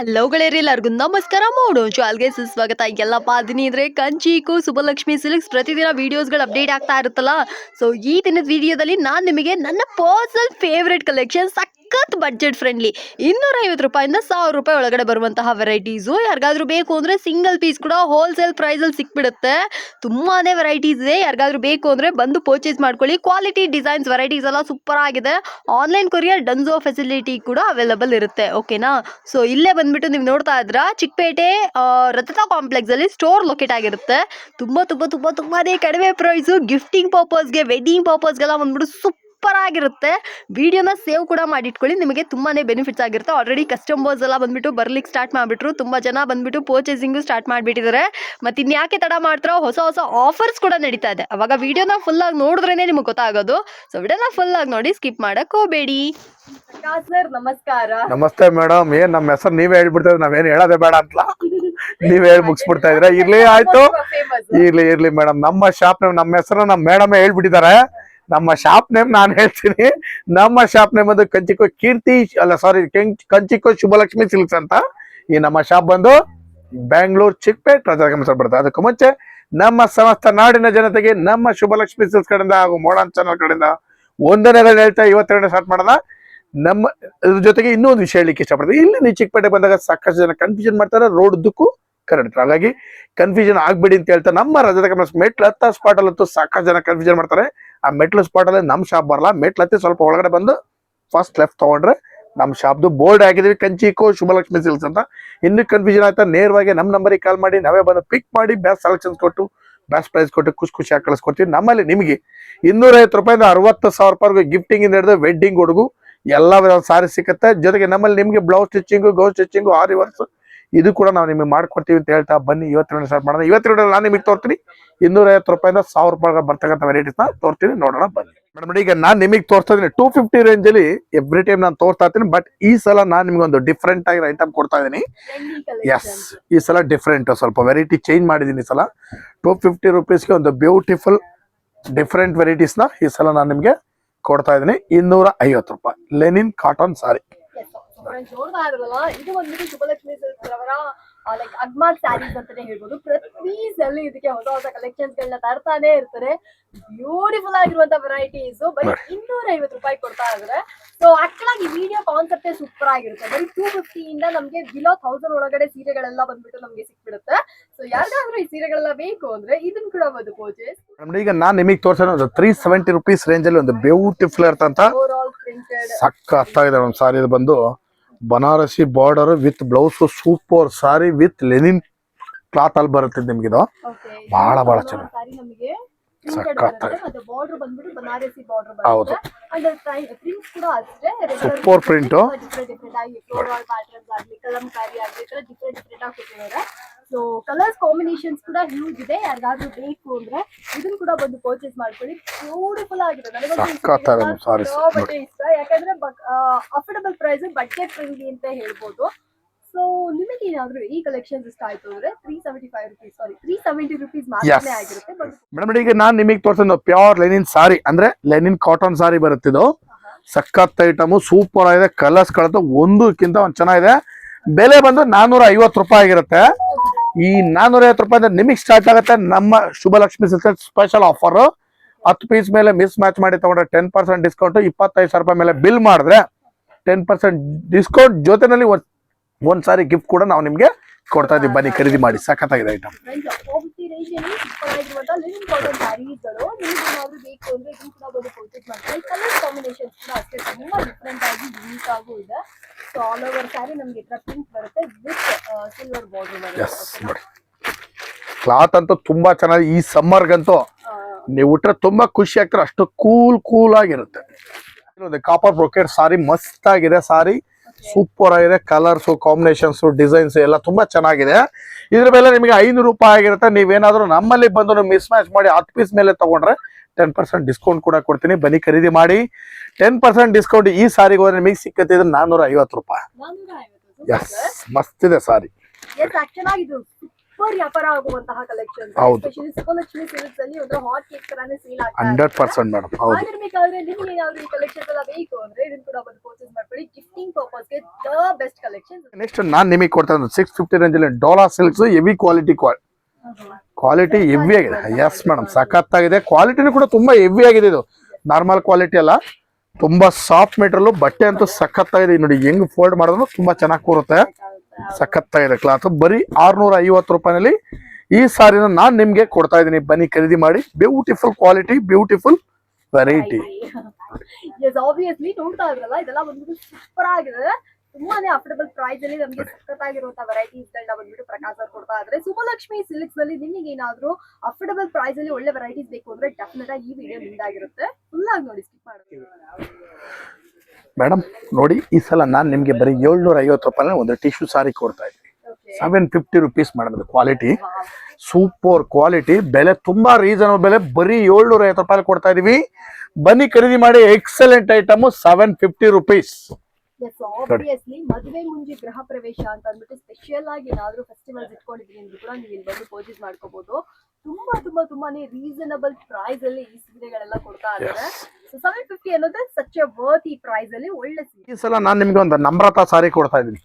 Hello ಎಲ್ಲರಿಗೂ. ನಮಸ್ಕಾರ, ಮೂಡು ಚಾಲ್ಗೆ ಸುಸ್ವಾಗತ. ಎಲ್ಲ ಪಾದಿನಿ ಇದ್ರೆ ಕಂಚಿಕು ಸುಬಲಕ್ಷ್ಮಿ ಸಿಲ್ಕ್ಸ್ ಪ್ರತಿದಿನ ವಿಡಿಯೋಸ್ಗಳು ಅಪ್ಡೇಟ್ ಆಗ್ತಾ ಇರುತ್ತಲ್ಲ? ಸೊ ಈ ದಿನದ ವಿಡಿಯೋದಲ್ಲಿ ನಾನು ನಿಮಗೆ ನನ್ನ ಪರ್ಸನಲ್ ಫೇವ್ರೆಟ್ ಕಲೆಕ್ಷನ್ ಸಖತ್ ಬಡ್ಜೆಟ್ ಫ್ರೆಂಡ್ಲಿ ಇನ್ನೂರ ಐವತ್ತು ರೂಪಾಯಿಂದ ಸಾವಿರ ರೂಪಾಯಿ ಒಳಗಡೆ ಬರುವಂತಹ ವೆರೈಟೀಸು ಯಾರಿಗಾದ್ರೂ ಬೇಕು ಅಂದರೆ ಸಿಂಗಲ್ ಪೀಸ್ ಕೂಡ ಹೋಲ್ಸೇಲ್ ಪ್ರೈಸಲ್ಲಿ ಸಿಕ್ಬಿಡುತ್ತೆ. ತುಂಬಾ ವೆರೈಟೀಸ್ ಇದೆ. ಯಾರಿಗಾದ್ರೂ ಬೇಕು ಅಂದರೆ ಬಂದು ಪರ್ಚೇಸ್ ಮಾಡ್ಕೊಳ್ಳಿ. ಕ್ವಾಲಿಟಿ ಡಿಸೈನ್ಸ್ ವೆರೈಟೀಸ್ ಎಲ್ಲ ಸೂಪರ್ ಆಗಿದೆ. ಆನ್ಲೈನ್ ಕೊರಿಯರ್ ಡನ್ಸೋ ಫೆಸಿಲಿಟಿ ಕೂಡ ಅವೈಲಬಲ್ ಇರುತ್ತೆ. ಓಕೆನಾ ಸೊ ಇಲ್ಲೇ ಬಂದ್ಬಿಟ್ಟು ನೀವು ನೋಡ್ತಾ ಇದ್ರ? ಚಿಕ್ಕಪೇಟೆ ರಥತಾ ಕಾಂಪ್ಲೆಕ್ಸ್ ಅಲ್ಲಿ ಸ್ಟೋರ್ ಲೊಕೇಟ್ ಆಗಿರುತ್ತೆ. ತುಂಬಾ ತುಂಬಾ ತುಂಬಾ, ತುಂಬಾನೇ ಕಡಿಮೆ ಪ್ರೈಸು ಗಿಫ್ಟಿಂಗ್ ಪರ್ಪಸ್ಗೆ ವೆಡ್ಡಿಂಗ್ ಪರ್ಪಸ್ಗೆಲ್ಲ ಬಂದ್ಬಿಟ್ಟು ಸೂಪರ್ ಆಗಿರುತ್ತೆ. ವಿಡಿಯೋನ ಸೇವ್ ಕೂಡ ಮಾಡಿಟ್ಕೊಳ್ಳಿ. ನಿಮಗೆ ತುಂಬಾನೇ ಬೆನಿಫಿಟ್ಸ್ ಆಗಿರುತ್ತೆ. ಆಲ್ರೆಡಿ ಕಸ್ಟಮರ್ಸ್ ಎಲ್ಲ ಬಂದ್ಬಿಟ್ಟು ಬರ್ಲಿಕ್ಕೆ ಸ್ಟಾರ್ಟ್ ಮಾಡಿಬಿಟ್ರು. ತುಂಬಾ ಜನ ಬಂದ್ಬಿಟ್ಟು ಪರ್ಚೇಸಿಂಗು ಸ್ಟಾರ್ಟ್ ಮಾಡಿಬಿಟ್ಟಿದ್ದಾರೆ. ಮತ್ತೆ ಇನ್ಯಾಕೆ ತಡ ಮಾಡ್ತಾರೋ? ಹೊಸ ಹೊಸ ಆಫರ್ಸ್ ಕೂಡ ನಡೀತಾ ಇದೆ. ಅವಾಗ ವಿಡಿಯೋನ ಫುಲ್ ಆಗಿ ನೋಡಿದ್ರೇನೆ ನಿಮಗೆ ಗೊತ್ತಾಗೋದು. ಸೊ ವಿಡಿಯೋನ ಫುಲ್ ಆಗಿ ನೋಡಿ ಸ್ಕಿಪ್ ಮಾಡಕ್ಕೆ ಹೋಗಬೇಡಿ. ಸರ್ ನಮಸ್ಕಾರ. ನಮಸ್ತೆ ಮೇಡಮ್ ಏನ್ ನಮ್ಮ ಹೆಸರು ನೀವೇ ಹೇಳ್ಬಿಡ್ತಾ ಇದ್ರೆ ನಾವೇನ್ ಹೇಳೋದೇ ಬೇಡ ಅಂತ ನೀವ್ ಹೇಳಿ ಮುಗಿಸ್ಬಿಡ್ತಾ ಇದ್ರೆ ಇರ್ಲಿ ಆಯ್ತು. ಇರ್ಲಿ ಇರ್ಲಿ ಮೇಡಮ್ ನಮ್ಮ ಶಾಪ್ ನೇಮ್ ನಮ್ಮ ಹೆಸರು ನಮ್ಮ ಮೇಡಮ್ ಹೇಳ್ಬಿಟ್ಟಿದ್ದಾರೆ. ನಮ್ಮ ಶಾಪ್ ನೇಮ್ ನಾನು ಹೇಳ್ತೀನಿ. ನಮ್ಮ ಶಾಪ್ ನೇಮ್ ಅದು ಕಂಚಿಕೋ ಕೀರ್ತಿ ಅಲ್ಲ ಸಾರಿ ಕಂಚಿಕೋ ಶುಭಲಕ್ಷ್ಮಿ ಸಿಲ್ಕ್ಸ್ ಅಂತ ಈ ನಮ್ಮ ಶಾಪ್ ಬಂದು ಬ್ಯಾಂಗ್ಳೂರ್ ಚಿಕ್ಕಪೇಟ್ ರಜಾಗಮಸ ಬರ್ತದೆ ಅದಕ್ಕೂ ಮುಂಚೆ ನಮ್ಮ ಸಮಸ್ತ ನಾಡಿನ ಜನತೆಗೆ ನಮ್ಮ ಶುಭಲಕ್ಷ್ಮಿ ಸಿಲ್ಕ್ಸ್ ಕಡೆಯಿಂದ ಹಾಗೂ ಮೋಡನ್ ಚಾನಲ್ ಕಡೆಯಿಂದ ಒಂದನೇ ಹೇಳ್ತಾ ಇವತ್ತೆರಡನೇ ಸ್ಟಾರ್ಟ್ ಮಾಡೋಣ. ನಮ್ಮ ಇದ್ರ ಜೊತೆಗೆ ಇನ್ನೊಂದು ವಿಷಯ ಹೇಳಲಿಕ್ಕೆ ಇಷ್ಟಪಡ್ತೀನಿ. ಇಲ್ಲಿ ನೀವು ಚಿಕ್ಕಪೇಟೆ ಬಂದಾಗ ಸಾಕಷ್ಟು ಜನ ಕನ್ಫ್ಯೂಷನ್ ಮಾಡ್ತಾರೆ ರೋಡ್ ಉದ್ದಕ್ಕೂ ಕರೆಕ್ಟ್ ಹಾಗಾಗಿ ಕನ್ಫ್ಯೂಷನ್ ಆಗ್ಬೇಡಿ ಅಂತ ಹೇಳ್ತಾ ನಮ್ಮ ರಜದ ಕಮರ್ಸ್ ಮೆಟ್ಲು ಹತ್ತ ಸ್ಪಾಟ್ ಅಲ್ಲಂತೂ ಸಾಕಷ್ಟು ಜನ ಕನ್ಫ್ಯೂಷನ್ ಮಾಡ್ತಾರೆ. ಆ ಮೆಟ್ಲು ಸ್ಪಾಟ್ ಅಲ್ಲಿ ನಮ್ಮ ಶಾಪ್ ಬರಲ್ಲ. ಮೆಟ್ಲು ಹತ್ತಿ ಸ್ವಲ್ಪ ಒಳಗಡೆ ಬಂದು ಫಸ್ಟ್ ಲೆಫ್ಟ್ ತಗೊಂಡ್ರೆ ನಮ್ಮ ಶಾಪ್ದು ಬೋರ್ಡ್ ಹಾಕಿದ್ವಿ ಕಂಚಿಕೋ ಶುಭಲಕ್ಷ್ಮಿ ಸಿಲ್ಸ್ ಅಂತ. ಇನ್ನು ಕನ್ಫ್ಯೂಷನ್ ಆಯ್ತಾ, ನೇರವಾಗಿ ನಮ್ಮ ನಂಬರಿಗೆ ಕಾಲ್ ಮಾಡಿ, ನಾವೇ ಬಂದು ಪಿಕ್ ಮಾಡಿ ಬೆಸ್ಟ್ ಸೆಲೆಕ್ಷನ್ಸ್ ಕೊಟ್ಟು ಬೆಸ್ಟ್ ಪ್ರೈಸ್ ಕೊಟ್ಟು ಖುಷಿ ಖುಷಿಯಾಗಿ ಕಳಿಸ್ಕೊಡ್ತೀವಿ. ನಮ್ಮಲ್ಲಿ ನಿಮಗೆ ಇನ್ನೂರೈವತ್ತು ರೂಪಾಯಿಂದ ಅರವತ್ತು ಸಾವಿರ ರೂಪಾಯಿವರೆಗೂ ಗಿಫ್ಟಿಂಗ್ ಇಂದ ಹಿಡಿದು ವೆಡ್ಡಿಂಗ್ ಹುಡುಗು ಎಲ್ಲ ಸಾರಿ ಸಿಗುತ್ತೆ ಜೊತೆಗೆ ನಮ್ಮಲ್ಲಿ ನಿಮಗೆ blouse stitching gown stitching aari ಇದು ಕೂಡ ನಾವು ನಿಮಗೆ ಮಾಡ್ಕೊಡ್ತೀವಿ ಅಂತ ಹೇಳ್ತಾ ಬನ್ನಿ. ಇವತ್ತಿನ ಸ್ಟಾರ್ಟ್ ಮಾಡೋಣ. ಇವತ್ತಿನ ನಾನು ನಿಮಗೆ ತೋರ್ತೀನಿ. ಇನ್ನೂರೈವತ್ತು ರೂಪಾಯಿಂದ ಸಾವಿರ ರೂಪಾಯಿ ಬರ್ತಕ್ಕಂಥ ವೆರೈಟೀಸ್ನ ತೋರ್ತೀನಿ. ನೋಡೋಣ ಬನ್ನಿ. ಮೇಡಮ್ ಈಗ ನಾನು ನಿಮಗೆ ತೋರಿಸ್ತಾ ಇದ್ದೀನಿ ಟೂ ಫಿಫ್ಟಿ ರೇಂಜಲ್ಲಿ ಎವ್ರಿ ಟೈಮ್ ನಾನು ತೋರ್ತಾ ಇರ್ತೀನಿ. ಬಟ್ ಈ ಸಲ ನಾನು ನಿಮ್ಗೆ ಒಂದು ಡಿಫ್ರೆಂಟ್ ಆಗಿ ಐಟಮ್ ಕೊಡ್ತಾ ಇದ್ದೀನಿ. ಎಸ್ ಈ ಸಲ ಡಿಫ್ರೆಂಟ್ ಸ್ವಲ್ಪ ವೆರೈಟಿ ಚೇಂಜ್ ಮಾಡಿದ್ದೀನಿ ಈ ಸಲ. ಟೂ ಫಿಫ್ಟಿ ರುಪೀಸ್ಗೆ ಒಂದು ಬ್ಯೂಟಿಫುಲ್ ಡಿಫ್ರೆಂಟ್ ವೆರೈಟೀಸ್ನ ನ ಈ ಸಲ ನಾನು ನಿಮಗೆ ಕೊಡ್ತಾ ಇದ್ದೀನಿ. ಇನ್ನೂರ ಐವತ್ತು ರೂಪಾಯಿ. ಲೆನಿನ್ ಕಾಟನ್ ಸಾರಿ ನೋಡ್ತಾ ಇದ್ರಲ್ಲ ಇದು ಬಂದ್ಬಿಟ್ಟು ಶುಭಲಕ್ಷ್ಮಿ ಸಿಲ್ಕ್ಸ್ ಅವರ ಲೈಕ್ ಅಗ್ಮಾಲ್ ಸ್ಯಾರೀಸ್ ಅಂತಾನೆ ಹೇಳ್ಬೋದು. ಪ್ರತಿ ಸಲ ಇದಕ್ಕೆ ಹೊಸ ಹೊಸ ಕಲೆಕ್ಷನ್ಸ್ ಗಳನ್ನ ತರ್ತಾನೆ ಇರ್ತಾರೆ. ಬ್ಯೂಟಿಫುಲ್ ಆಗಿರುವಂತ ವೆರೈಟೀಸ್ ಬರೀ ಇನ್ನೂರ ಐವತ್ತು ರೂಪಾಯಿ ಕೊಡ್ತಾ ಇದ್ರೆ. ಸೊ ಆಕ್ಚುಲಾಗಿ ವಿಡಿಯೋ ಕಾನ್ಸೆಪ್ಟೇ ಸೂಪರ್ ಆಗಿರುತ್ತೆ. ಬರೀ ಟೂ ಫಿಫ್ಟಿ ಇಂದ ನಮ್ಗೆ ಬಿಲೋ ಥೌಸಂಡ್ ಒಳಗಡೆ ಸೀರೆಗಳೆಲ್ಲ ಬಂದ್ಬಿಟ್ಟು ನಮಗೆ ಸಿಕ್ಬಿಡುತ್ತೆ. ಸೊ ಯಾರಿಗಾದ್ರೂ ಈ ಸೀರೆಗಳೆಲ್ಲ ಬೇಕು ಅಂದ್ರೆ ಇದನ್ನ ಕೂಡ ಒಂದು ಪರ್ಚೇಸ್ ಈಗ ನಾನು ನಿಮಗೆ ತೋರಿಸೋದು ಒಂದು ತ್ರೀ ಸೆವೆಂಟಿ ರುಪೀಸ್ ರೇಂಜ್ ಅಲ್ಲಿ ಒಂದು ಬ್ಯೂಟಿಫುಲ್ ಇರ್ತಂತ ಪ್ರಿಂಟೆಡ್ ಸಖತ್ತಾಗಿದೆ ಒಂದು ಸಾರಿ ಇದು ಬಂದು. Banarasi border with blouse super sari with linen cloth ಅಲ್ಲಿ ಬರುತ್ತೆ ನಿಮ್ಗೆ ಇದು. ಬಹಳ ಬಹಳ ಚೆನ್ನಾಗಿ. ಬಾರ್ಡರ್ ಹೌದು. Super and so colours combinations ಕೂಡ ಹ್ಯೂಜ್ ಇದೆ. ಯಾರಿಗಾದ್ರೂ ಬೇಕು ಅಂದ್ರೆ ಇದನ್ನ ಕೂಡ ಬಂದು ಪರ್ಚೇಸ್ ಮಾಡ್ಕೊಳ್ಳಿ. ಬ್ಯೂಟಿಫುಲ್ ಆಗಿದೆ. ನನಗೆ. ಇಷ್ಟ. ಯಾಕಂದ್ರೆ ಅಫೋರ್ಡಬಲ್ ಪ್ರೈಸ್ ಬಟ್ಟೆ ಫ್ರೆಂಡ್ಲಿ ಅಂತ ಹೇಳ್ಬೋದು. ಸೊ ನಿಮಗೆ ಏನಾದ್ರು ಈ ಕಲೆಕ್ಷನ್ ಇಷ್ಟ ಆಯ್ತು ಅಂದ್ರೆ three seventy five rupees sorry three seventy rupees ಮಾತ್ರ ಆಗಿರುತ್ತೆ. ಮೇಡಮ್ ಈಗ ನಾನು ನಿಮಗೆ ತೋರಿಸೋದು ಪ್ಯೂರ್ ಲೆನಿನ್ ಸಾರಿ ಅಂದ್ರೆ ಲೆನಿನ್ ಕಾಟನ್ ಸಾರಿ ಬರುತ್ತಿದ್ದು ಸಖತ್ ಐಟಮು ಸೂಪರ್ ಆಗಿದೆ. ಕಲರ್ಸ್ ಕಳೆದು ಒಂದಕ್ಕಿಂತ ಒಂದು ಚೆನ್ನಾಗಿದೆ. ಬೆಲೆ ಬಂದು ನಾನೂರ ಐವತ್ತು ರೂಪಾಯಿ ಆಗಿರುತ್ತೆ. ಈ ನಾನೂರ ಐವತ್ತು ರೂಪಾಯಿ ನಿಮಗೆ ಸ್ಟಾರ್ಟ್ ಆಗುತ್ತೆ ನಮ್ಮ ಶುಭಲಕ್ಷ್ಮಿ ಸಿಲ್ಕ್ ಸ್ಪೆಷಲ್ ಆಫರ್ ಹತ್ತು ಪೀಸ್ ಮೇಲೆ ಮಿಸ್ ಮ್ಯಾಚ್ ಮಾಡಿ ತಗೊಂಡ್ರೆ ಟೆನ್ ಪರ್ಸೆಂಟ್ ಡಿಸ್ಕೌಂಟ್ ಇಪ್ಪತ್ತೈದು ಸಾವಿರ ರೂಪಾಯಿ ಮೇಲೆ ಬಿಲ್ ಮಾಡಿದ್ರೆ ಟೆನ್ ಪರ್ಸೆಂಟ್ ಡಿಸ್ಕೌಂಟ್ ಜೊತೆನಲ್ಲಿ ಒಂದ್ ಸಾರಿ ಗಿಫ್ಟ್ ಕೂಡ ನಾವು ನಿಮ್ಗೆ ಕೊಡ್ತಾ ಇದೀವಿ ಬನ್ನಿ, ಖರೀದಿ ಮಾಡಿ. ಸಖತ್ತಾಗಿದೆ item so all over sari ನಮ್ಗೆ ಈ ಪಿಂಕ್ ಬರುತ್ತೆ ವಿತ್ ಸಿಲ್ವರ್ ಬಾರ್ಡರ್ ಬರುತ್ತೆ. ಕ್ಲಾತ್ ಅಂತೂ ತುಂಬಾ ಚೆನ್ನಾಗಿ ಈ ಸಮ್ಮರ್ಗಂತೂ ನೀವು ಉಟ್ರೆ ತುಂಬಾ ಖುಷಿ ಆಗ್ತಾರೆ. ಅಷ್ಟು ಕೂಲ್ ಕೂಲ್ ಆಗಿರುತ್ತೆ. ಕಾಪರ್ ಬ್ರೊಕೆಟ್ ಸಾರಿ ಮಸ್ತ್ ಆಗಿದೆ ಸಾರಿ ಸೂಪರ್ ಆಗಿದೆ. ಕಲರ್ಸ್ ಕಾಂಬಿನೇಷನ್ಸ್ ಡಿಸೈನ್ಸ್ ಎಲ್ಲ ತುಂಬಾ ಚೆನ್ನಾಗಿದೆ. ಇದ್ರ ಮೇಲೆ ನಿಮಗೆ ಐನೂರು ರೂಪಾಯಿ ಆಗಿರುತ್ತೆ. ನೀವೇನಾದ್ರೂ ನಮ್ಮಲ್ಲಿ ಬಂದು ಮಿಸ್ ಮ್ಯಾಚ್ ಮಾಡಿ ಹತ್ತು ಪೀಸ್ ಮೇಲೆ ತಗೊಂಡ್ರೆ ಟೆನ್ ಪರ್ಸೆಂಟ್ ಡಿಸ್ಕೌಂಟ್ ಕೂಡ ಕೊಡ್ತೀನಿ. ಬನ್ನಿ ಖರೀದಿ ಮಾಡಿ. ಟೆನ್ ಪರ್ಸೆಂಟ್ ಡಿಸ್ಕೌಂಟ್ ಈ ಸಾರಿಗೆ ಹೋದ್ರೆ ನಿಮಗೆ ಸಿಕ್ಕತ್ತಿದ್ರೆ ನಾನ್ನೂರ ಐವತ್ತು ರೂಪಾಯಿ. ಎಸ್ ಮಸ್ತ್ ಇದೆ ಸಾರಿ. ಹೌದು. ಹಂಡ್ರೆಡ್ ಪರ್ಸೆಂಟ್ ಮೇಡಮ್ ಹೌದು. ನೆಕ್ಸ್ಟ್ ನಾನ್ ನಿಮಗೆ ಕೊಡ್ತಾ ಸಿಕ್ಸ್ ಫಿಫ್ಟಿ ರೇಂಜಲ್ಲಿ Dola silks heavy quality quality heavy ಆಗಿದೆ. ಎಸ್ ಮೇಡಮ್ ಸಖತ್ತಾಗಿದೆ. ಕ್ವಾಲಿಟಿನೂ ಕೂಡ ತುಂಬಾ ಹೆವಿ ಆಗಿದೆ ಇದು. ನಾರ್ಮಲ್ ಕ್ವಾಲಿಟಿ ಅಲ್ಲ. ತುಂಬಾ ಸಾಫ್ಟ್ ಮೆಟೀರಿಯಲ್ ಬಟ್ಟೆ ಅಂತೂ ಸಖತ್ತಾಗಿದೆ. ನೋಡಿ ಹೆಂಗ್ ಫೋಲ್ಡ್ ಮಾಡಿದ್ರು ತುಂಬಾ ಚೆನ್ನಾಗಿ ಕೂರುತ್ತೆ. ಸಖತ್ತಾಗಿದೆ ಕ್ಲಾತ್ ಬರೀ ಆರ್ನೂರ ಐವತ್ತು ರೂಪಾಯಿನಲ್ಲಿ ಈ ಸಾರಿನ ನಾನ್ ನಿಮ್ಗೆ ಕೊಡ್ತಾ ಇದ್ದೀನಿ. ಬನ್ನಿ, ಖರೀದಿ ಮಾಡಿ. ಬ್ಯೂಟಿಫುಲ್ ಕ್ವಾಲಿಟಿ ಬ್ಯೂಟಿಫುಲ್ ವೆರೈಟಿ ನೋಡ್ತಾ ಇದ್ರಲ್ಲ, ಇದೆಲ್ಲ ಬಂದ್ಬಿಟ್ಟು ಸೂಪರ್ ಆಗಿದೆ. ತುಂಬಾನೇ ಅಫೋರ್ಡಬಲ್ ಪ್ರೈಸ್ ಅಲ್ಲಿ ನಮಗೆ ಸಖತ್ತಾಗಿರುವಂತಹ ವೆರೈಟೀಸ್ ಗಳನ್ನ ಬಂದ್ಬಿಟ್ಟು ಪ್ರಕಾಶ್ ಅವ್ರು ಕೊಡ್ತಾ ಇದ್ರೆ ಸುಮಲಕ್ಷ್ಮಿ ಸಿಲ್ಕ್ಸ್ ಅಲ್ಲಿ ನಿಮಗೆ ಏನಾದ್ರು ಅಫೋರ್ಡಬಲ್ ಪ್ರೈಸ್ ಅಲ್ಲಿ ಒಳ್ಳೆ ವೆರೈಟೀಸ್ ಬೇಕು ಅಂದ್ರೆ ಡೆಫಿನೆಟ್ ಆಗಿ ಈ ವಿಡಿಯೋ ನಿಮ್ದಾಗಿರುತ್ತೆ. ನೋಡಿ ಸ್ಕಿಪ್ ಮಾಡಿ ಮೇಡಮ್ ನೋಡಿ ಈ ಸಲ ನಾನು ನಿಮ್ಗೆ ಬರೀ ಏಳ್ನೂರ ಐವತ್ತು ರೂಪಾಯಿ ಒಂದು ಟಿಶ್ಯೂ ಸಾರಿ ಕೊಡ್ತಾ ಇದ್ದೀನಿ. Seven fifty rupees madam quality super quality ಬೆಲೆ ತುಂಬಾ ರೀಸನಬಲ್ ಬೆಲೆ. ಬರೀ ಏಳ್ನೂರ ಐವತ್ತು ರೂಪಾಯಿ ಕೊಡ್ತಾ ಇದೀವಿ. ಬನ್ನಿ ಖರೀದಿ ಮಾಡಿ. Excellent item seven fifty rupees obviously ಮದುವೆ ಮುಂಜಿ ಗೃಹ ಪ್ರವೇಶ ಅಂತ ಅಂದ್ಬಿಟ್ಟು ಸ್ಪೆಷಲ್ ಆಗಿ ಏನಾದ್ರೂ ಫೆಸ್ಟಿವಲ್ಸ್ ಇಟ್ಕೊಂಡಿದ್ರಿ ಅಂದ್ರೂ ಕೂಡ ನೀವು ಇಲ್ಲಿ ಬಂದು ಪರ್ಚೇಸ್ ಮಾಡ್ಕೋಬಹುದು ತುಂಬಾ ತುಂಬಾ ತುಂಬಾನೇ ರೀಸನಬಲ್ ಪ್ರೈಸ್ ಅಲ್ಲಿ ಈ ಸೀರೆಗಳೆಲ್ಲ ಕೊಡ್ತಾ ಇದ್ದಾರೆ. ಸೊ ಸೆವೆನ್ ಫಿಫ್ಟಿ ಅನ್ನೋದು ಸಚ್ ಎ ವರ್ತ್ ಈ ಪ್ರೈಸ್ ಅಲ್ಲಿ ಒಳ್ಳೆ ಸೀರೆ. ಈ ಸಲ ನಾನು ನಿಮ್ಗೆ ಒಂದು ನಮ್ರತಾ ಸಾರಿ ಕೊಡ್ತಾ ಇದೀನಿ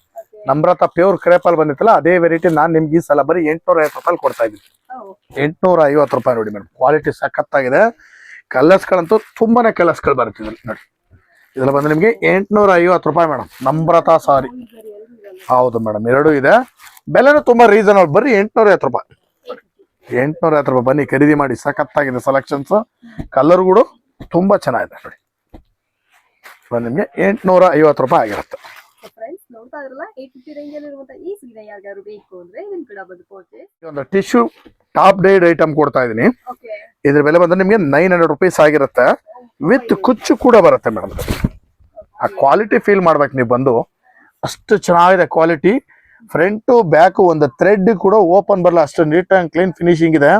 ನಮ್ರತಾ ಪ್ಯೂರ್ ಕ್ರೇಪಲ್ ಬಂದಿತ್ತಲ್ಲ ಅದೇ ವೆರೈಟಿ ನಾನು ನಿಮ್ಗೆ ಈ ಸಲ ಬರೀ ಎಂಟ್ನೂರ ಐವತ್ತು ರೂಪಾಯಿ ಕೊಡ್ತಾ ಇದೀನಿ ಎಂಟ್ನೂರ ಐವತ್ತು ರೂಪಾಯಿ ನೋಡಿ ಮೇಡಮ್ ಕ್ವಾಲಿಟಿ ಸಖತ್ತಾಗಿದೆ. ಕಲರ್ಸ್ಗಳಂತೂ ತುಂಬಾನೇ ಕಲರ್ಸ್ಗಳು ಬರುತ್ತೆ ಇದ್ರಲ್ಲಿ ನೋಡಿ. ಇದ್ರಲ್ಲಿ ಬಂದು ನಿಮ್ಗೆ ಎಂಟ್ನೂರ ಐವತ್ತು ರೂಪಾಯಿ ಮೇಡಮ್ ನಮ್ರತಾ ಸಾರಿ ಹೌದು ಮೇಡಮ್ ಎರಡು ಇದೆ. ಬೆಲೆನೂ ತುಂಬಾ ರೀಸನಬಲ್ ಬರೀ ಎಂಟ್ನೂರ ಐವತ್ತು ರೂಪಾಯಿ. ಎಂಟ್ನೂರ ಐವತ್ತು ರೂಪಾಯಿ ಬನ್ನಿ ಖರೀದಿ ಮಾಡಿ ಸಖತ್ತಾಗಿದೆ ಸೆಲೆಕ್ಷನ್ಸ್ ಕಲರ್ಗಳು ತುಂಬಾ ಚೆನ್ನಾಗಿದೆ ನೋಡಿ. ಬಂದು ನಿಮ್ಗೆ ಎಂಟ್ನೂರ ಐವತ್ತು ರೂಪಾಯಿ ಆಗಿರುತ್ತೆ. ಕೂಡ ಒಂದು ಟಿಶ್ಯೂ ಟಾಪ್ ಡೈಡ್ ಐಟಮ್ ಕೊಡ್ತಾ ಇದೀನಿ. ಇದ್ರ ಬೆಲೆ ಬಂದ್ರೆ ನಿಮ್ಗೆ ನೈನ್ ಹಂಡ್ರೆಡ್ ರುಪೀಸ್ ಆಗಿರುತ್ತೆ. ವಿತ್ ಕುಚ್ಚು ಕೂಡ ಬರುತ್ತೆ ಮೇಡಮ್ ಆ ಕ್ವಾಲಿಟಿ ಫೀಲ್ ಮಾಡ್ಬೇಕು ನೀವು ಬಂದು. ಅಷ್ಟು ಚೆನ್ನಾಗಿದೆ ಕ್ವಾಲಿಟಿ ಫ್ರಂಟು ಬ್ಯಾಕು ಒಂದು ಥ್ರೆಡ್ ಕೂಡ ಓಪನ್ ಬರಲ್ಲ ಅಷ್ಟು ನೀಟ್ ಆ್ಯಂಡ್ ಕ್ಲೀನ್ ಫಿನಿಶಿಂಗ್ ಇದೆ.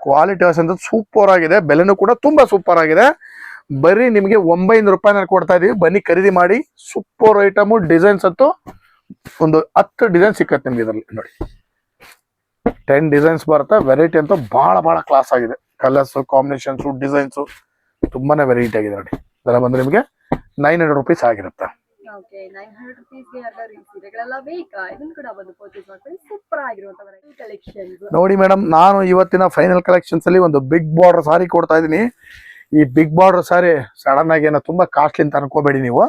ಕ್ವಾಲಿಟಿ ವಾಸ್ ಅಂತ ಸೂಪರ್ ಆಗಿದೆ. ಬೆಲೆನೂ ಕೂಡ ತುಂಬಾ ಸೂಪರ್ ಆಗಿದೆ. ಬರೀ ನಿಮಗೆ ಒಂಬೈನೂರು ರೂಪಾಯಿನ ಕೊಡ್ತಾ ಇದೀವಿ. ಬನ್ನಿ ಖರೀದಿ ಮಾಡಿ. ಸೂಪರ್ ಐಟಮು ಡಿಸೈನ್ಸ್ ಅಂತೂ ಒಂದು ಹತ್ತು ಡಿಸೈನ್ ಸಿಕ್ಕತ್ತೆ ನಿಮ್ಗೆ ಇದರಲ್ಲಿ. ನೋಡಿ. ಟೆನ್ ಡಿಸೈನ್ಸ್ ಬರುತ್ತೆ. ವೆರೈಟಿ ಅಂತೂ ಬಹಳ ಬಹಳ ಕ್ಲಾಸ್ ಆಗಿದೆ. ಕಲರ್ಸ್ ಕಾಂಬಿನೇಷನ್ಸ್ ಡಿಸೈನ್ಸ್ ತುಂಬಾನೇ ವೆರೈಟಿ ಆಗಿದೆ ನೋಡಿ. ಇದೆಲ್ಲ ಬಂದ್ರೆ ನಿಮಗೆ ನೈನ್ ಹಂಡ್ರೆಡ್ ರುಪೀಸ್ ಆಗಿರುತ್ತೆ. ಓಕೆ ನೈನ್ ಹಂಡ್ರೆಡ್ ರುಪೀಸ್ಗೆ ಯಾರಿಗಾದ್ರು ರೀ ಸೀರೆಗಳೆಲ್ಲ ಬೇಕಾ? ಇದನ್ನು ಕೂಡ ಬಂದು ಪರ್ಚೇಸ್ ಮಾಡ್ಕೊಳ್ಳಿ. ಸೂಪರ್ ಆಗಿರುವಂತ ವೆರೈಟಿ ಕಲೆಕ್ಷನ್ ನೋಡಿ ಮೇಡಮ್ ನಾನು ಇವತ್ತಿನ ಫೈನಲ್ ಕಲೆಕ್ಷನ್ಸ್ ಅಲ್ಲಿ ಒಂದು ಬಿಗ್ ಬಾರ್ಡರ್ ಸಾರಿ ಕೊಡ್ತಾ ಇದೀನಿ ಈ ಬಿಗ್ ಬಾರ್ಡರ್ ಸಾರಿ ಸಡನ್ ಆಗಿ ಏನೋ ತುಂಬಾ ಕಾಸ್ಟ್ಲಿ ಅಂತ ಅನ್ಕೋಬೇಡಿ ನೀವು.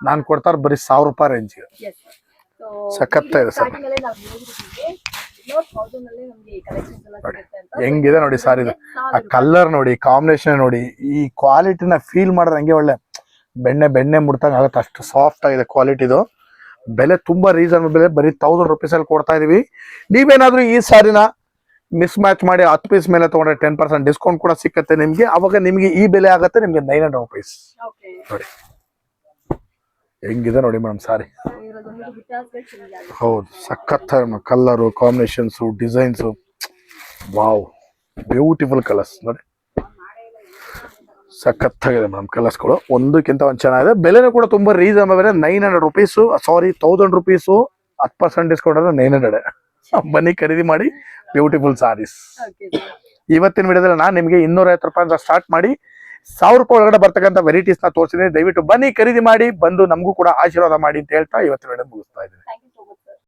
ನಾನು ಕೊಡ್ತಾರ ಬರೀ ಸಾವಿರ ರೂಪಾಯಿ ರೇಂಜ್ ಸಖತ್ತ ಇದೆ ಸರ್. ಹೆಂಗಿದೆ ನೋಡಿ ಸಾರಿ ಆ ಕಲರ್ ನೋಡಿ ಕಾಂಬಿನೇಷನ್ ನೋಡಿ ಈ ಕ್ವಾಲಿಟಿನ ಫೀಲ್ ಮಾಡಿದ್ರೆ ಹಂಗೆ ಒಳ್ಳೆ ಬೆಣ್ಣೆ ಬೆಣ್ಣೆ ಮುಡ್ತಂಗೆ ಆಗುತ್ತೆ. ಅಷ್ಟು ಸಾಫ್ಟ್ ಆಗಿದೆ ಕ್ವಾಲಿಟಿದು ಬೆಲೆ ತುಂಬಾ ರೀಸನಬಲ್ ಬೆಲೆ. ಬರೀ ತೌಸಂಡ್ ರುಪೀಸಲ್ಲಿ ಕೊಡ್ತಾ ಇದೀವಿ. ನೀವೇನಾದರೂ ಈ ಸಾರಿನ ಮಿಸ್ ಮ್ಯಾಚ್ ಮಾಡಿ ಹತ್ತು ಪೀಸ್ ಮೇಲೆ ತಗೊಂಡ್ರೆ ಟೆನ್ ಪರ್ಸೆಂಟ್ ಡಿಸ್ಕೌಂಟ್ ಕೂಡ ಸಿಕ್ಕತ್ತೆ ನಿಮಗೆ. ಅವಾಗ ನಿಮಗೆ ಈ ಬೆಲೆ ಆಗುತ್ತೆ ನಿಮಗೆ ನೈನ್ ಹಂಡ್ರೆಡ್ ರುಪೀಸ್ ನೋಡಿ. ಹೆಂಗಿದೆ ನೋಡಿ ಮೇಡಮ್ ಸಾರಿ. ಹೌದು ಸಖತ್ colour combinations designs wow beautiful colours ನೋಡಿ. ಸಖತ್ತಾಗಿದೆ ಮೇಡಮ್ ಕಲರ್ಸ್ಗಳು. ಒಂದಕ್ಕಿಂತ ಒಂದು ಚೆನ್ನಾಗಿದೆ. ಬೆಲೆನೂ ಕೂಡ ತುಂಬಾ ರೀಸನಬಲ್ ಬೆಲೆ nine hundred rupees sari thousand rupees ಹತ್ತು ಪರ್ಸೆಂಟ್ ಡಿಸ್ಕೌಂಟ್ ಅಂದ್ರೆ ನೈನ್ ಹಂಡ್ರೆಡ್ ಬನ್ನಿ ಖರೀದಿ ಮಾಡಿ. ಬ್ಯೂಟಿಫುಲ್ ಸಾರೀಸ್ ಇವತ್ತಿನ ವಿಡಿಯೋದಲ್ಲಿ ನಾನು ನಿಮಗೆ ಇನ್ನೂರ ಐವತ್ತು ರೂಪಾಯಿಂದ ಸ್ಟಾರ್ಟ್ ಮಾಡಿ ಸಾವಿರ ರೂಪಾಯಿ ಒಳಗಡೆ ಬರ್ತಕ್ಕಂಥ ವೆರೈಟೀಸ್ನ ತೋರಿಸಿದ್ದೀನಿ. ದಯವಿಟ್ಟು ಬನ್ನಿ ಖರೀದಿ ಮಾಡಿ ಬಂದು ನಮಗೂ ಕೂಡ ಆಶೀರ್ವಾದ ಮಾಡಿ ಅಂತ ಹೇಳ್ತಾ ಇವತ್ತಿನ ವಿಡಿಯೋ ಮುಗಿಸ್ತಾ ಇದ್ದೀನಿ.